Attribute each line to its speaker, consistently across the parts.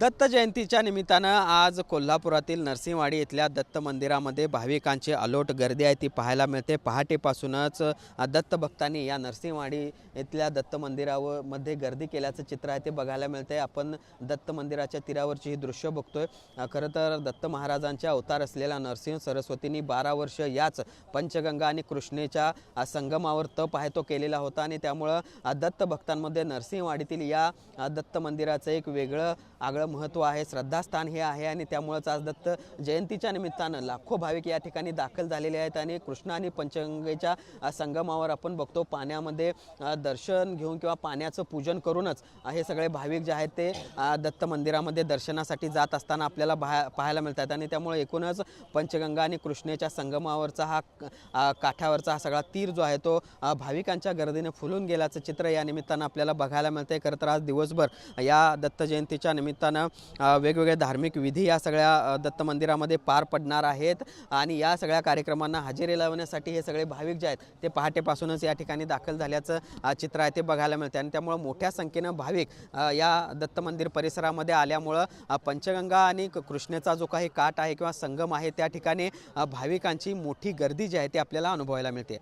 Speaker 1: दत्त जयंतीच्या निमित्तानं आज कोल्हापुरातील नरसिंहवाडी इथल्या दत्त मंदिरामध्ये भाविकांची अलोट गर्दी आहे. ती पाहायला मिळते. पहाटेपासूनच दत्त भक्तांनी या नरसिंहवाडी इथल्या दत्त मंदिरामध्ये गर्दी केल्याचं चित्र आहे. ते बघायला मिळते आपण दत्त मंदिराच्या तीरावरची ही दृश्य बघतोय. खरं तर दत्त महाराजांच्या अवतार असलेल्या नरसिंह सरस्वतींनी बारा वर्ष याच पंचगंगा आणि कृष्णेच्या संगमावर तप आहे तो केलेला होता. आणि त्यामुळं दत्त भक्तांमध्ये नरसिंहवाडीतील या दत्त मंदिराचं एक वेगळं आगळं महत्त्व आहे श्रद्धास्थान हे आहे आणि त्यामुळंच आज दत्त जयंतीच्या निमित्तानं लाखो भाविक या ठिकाणी दाखल झालेले आहेत आणि कृष्णा आणि पंचगंगेच्या संगमावर आपण बघतो पाण्यामध्ये दर्शन घेऊन किंवा पाण्याचं पूजन करूनच हे सगळे भाविक जे आहेत ते दत्त मंदिरामध्ये दर्शनासाठी जात असताना आपल्याला बाहे पाहायला मिळतात आणि त्यामुळे एकूणच पंचगंगा आणि कृष्णेच्या संगमावरचा हा काठावरचा हा सगळा तीर जो आहे तो भाविकांच्या गर्दीने फुलून गेल्याचं चित्र या निमित्तानं आपल्याला बघायला मिळतंय. खरं तर आज दिवसभर या दत्त जयंतीच्या निमित्तानं वेगवेगळ्या धार्मिक विधी या सगळ्या दत्त मंदिरामध्ये पार पडणार आहेत. आणि या सगळ्या कार्यक्रमांना हजेरी लावण्यासाठी हे सगळे भाविक जे आहेत ते पहाटेपासूनच या ठिकाणी दाखल झाल्याचं चित्र आहे ते बघायला मिळतं आणि त्यामुळं मोठ्या संख्येनं भाविक या दत्त मंदिर परिसरामध्ये आल्यामुळं पंचगंगा आणि कृष्णेचा जो काही काठ आहे किंवा संगम आहे त्या ठिकाणी भाविकांची मोठी गर्दी जी आहे ती आपल्याला अनुभवायला मिळते.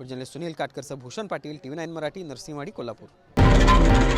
Speaker 1: Journalist Sunil काटकरसह Bhushan Patil T V nine Marathi Narsinhwadi Kolhapur.